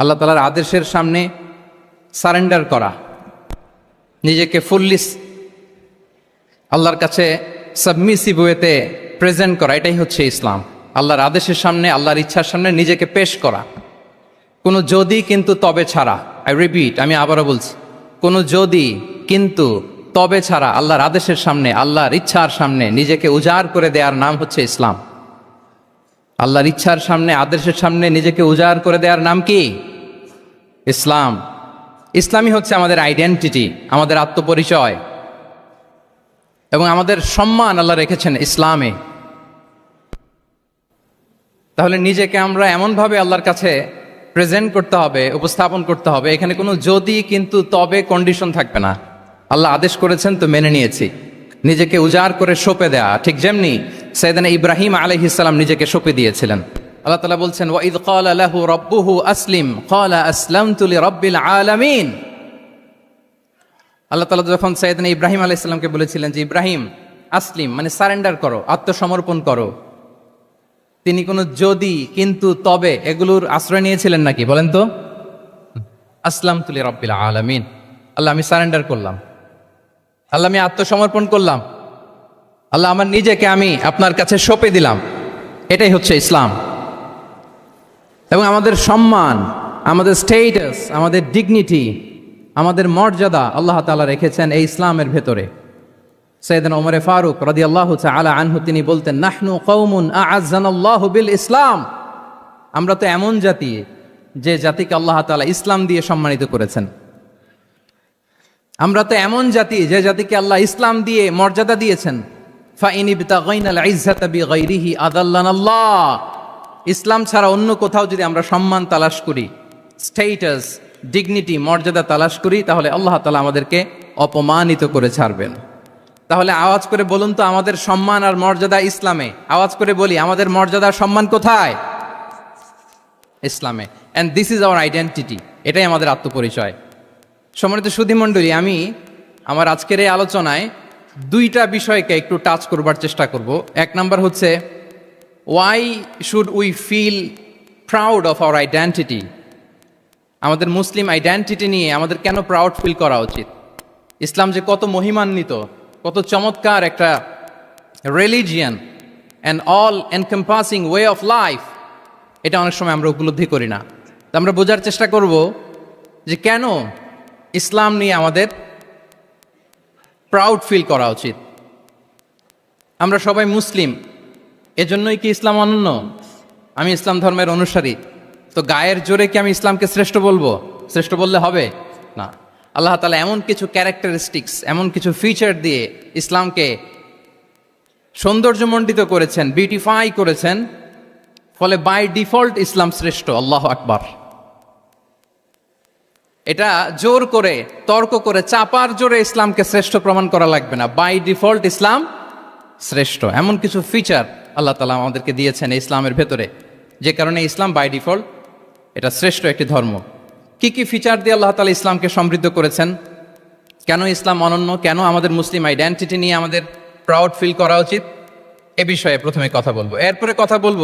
আল্লাহ তালার আদেশের সামনে সারেন্ডার করা। নিজেকে ফুললি আল্লাহর কাছে সাবমিসিভ ওয়েতে প্রেজেন্ট করা, এটাই হচ্ছে ইসলাম। আল্লাহর আদেশের সামনে, আল্লাহর ইচ্ছার সামনে নিজেকে পেশ করা। কোনো যদি কিন্তু তবে ছাড়া আই রিপিট আমি আবারও বলছি, কোনো যদি কিন্তু তবে ছাড়া আল্লাহর আদেশের সামনে, আল্লাহর ইচ্ছার সামনে নিজেকে উজাড় করে দেওয়ার নাম হচ্ছে ইসলাম। আল্লাহর ইচ্ছার সামনে, আদেশের সামনে নিজেকে উজাড় করে দেওয়ার নাম কি? ইসলাম। ইসলামই হচ্ছে আমাদের আইডেন্টিটি আমাদের আত্মপরিচয়। এবং আমাদের সম্মান আল্লাহ রেখেছেন ইসলামে। তাহলে নিজেকে আমরা এমনভাবে আল্লাহর কাছে প্রেজেন্ট করতে হবে, উপস্থাপন করতে হবে, এখানে কোনো যদি কিন্তু তবে কন্ডিশন থাকবে না। আল্লাহ আদেশ করেছেন, তো মেনে নিয়েছি। নিজেকে উজাড় করে সঁপে দেয়া, ঠিক যেমনি সৈয়দানা ইব্রাহিম আলহিসাল্লাম নিজেকে সঁপে দিয়েছিলেন। আল্লাহ তালা বলছেন, ওয়াইদ কল আলাহু রব্বুহু আসলিম কল আসলাম তুলি রব্বিল আলামিন। আল্লাহ তালা যখন সৈয়দনা ইব্রাহিম আলাইসাল্লামকে বলেছিলেন যে, ইব্রাহিম, আসলিম মানে সারেন্ডার করো, আত্মসমর্পণ করো। তিনি কোনো যদি, কিন্তু তবে এগুলোর আশ্রয় নিয়েছিলেন নাকি, বলেন তো? আসলাম তুলি রব্বিল আলামিন। আল্লাহ, আমি সারেন্ডার করলাম। আল্লাহ, আমি আত্মসমর্পণ করলাম। আল্লাহ, আমার নিজেকে আমি আপনার কাছে সঁপে দিলাম। এটাই হচ্ছে ইসলাম। এবং আমাদের সম্মান, আমাদের স্টেটাস আমাদের ডিগনিটি আমাদের মর্যাদা আল্লাহ তাআলা রেখেছেন এই ইসলামের ভেতরে। সৈয়দন ওমরে ফারুক রাদি আল্লাহ আলা আনহু তিনি বলতেন, নাহনু কৌমুন আল্লাহ বিল ইসলাম। আমরা তো এমন জাতি যে জাতিকে আল্লাহ তাআলা ইসলাম দিয়ে সম্মানিত করেছেন। আমরা তো এমন জাতি যে জাতিকে আল্লাহ ইসলাম দিয়ে মর্যাদা দিয়েছেন। আল্লাহ ইসলাম ছাড়া অন্য কোথাও যদি আমরা সম্মান তালাশ করি স্টেটাস ডিগনিটি মর্যাদা তালাশ করি, তাহলে আল্লাহ তালা আমাদেরকে অপমানিত করে ছাড়বেন। তাহলে আওয়াজ করে বলুন তো, আমাদের সম্মান আর মর্যাদা ইসলামে। আওয়াজ করে বলি, আমাদের মর্যাদা সম্মান কোথায়? ইসলামে। And this is our identity এটাই আমাদের আত্মপরিচয়। সম্মানিত সুধীমণ্ডলী, আমি আমার আজকের এই আলোচনায় দুইটা বিষয়কে একটু টাচ করবার চেষ্টা করব। এক নাম্বার হচ্ছে why should we feel proud of our identity আমাদের মুসলিম আইডেন্টিটি নিয়ে আমাদের কেন প্রাউড ফিল করা উচিত? ইসলাম যে কত মহিমান্বিত, কত চমৎকার একটা religion and all encompassing way of life এটা অনেক সময় আমরা উপলব্ধি করি না। তো আমরা বোঝার চেষ্টা করব যে কেন ইসলাম নিয়ে আমাদের প্রাউড ফিল করা উচিত। আমরা সবাই মুসলিম এজন্যই কি ইসলাম অনন্য? আমি ইসলাম ধর্মের অনুসারী। তো গায়ের জোরে কি আমি ইসলামকে শ্রেষ্ঠ বলব? শ্রেষ্ঠ বললে হবে? না। আল্লাহ তালা এমন কিছু ক্যারেক্টারিস্টিক্স এমন কিছু ফিচার দিয়ে ইসলামকে সৌন্দর্যমণ্ডিত করেছেন বিউটিফাই করেছেন। ফলে বাই ডিফল্ট ইসলাম শ্রেষ্ঠ। আল্লাহ আকবার। এটা জোর করে, তর্ক করে, চাপার জোরে ইসলামকে শ্রেষ্ঠ প্রমাণ করা লাগবে না। বাই ডিফল্ট ইসলাম শ্রেষ্ঠ। এমন কিছু ফিচার আল্লাহ তালা আমাদেরকে দিয়েছেন ইসলামের ভেতরে। যে কারণে ইসলাম বাই ডিফল্ট এটা শ্রেষ্ঠ একটি ধর্ম। কি কি ফিচার দিয়ে আল্লাহ তালা ইসলামকে সমৃদ্ধ করেছেন? কেন ইসলাম অনন্য? কেন আমাদের মুসলিম আইডেন্টিটি নিয়ে আমাদের প্রাউড ফিল করা উচিত? এ বিষয়ে প্রথমে কথা বলব। এরপরে কথা বলব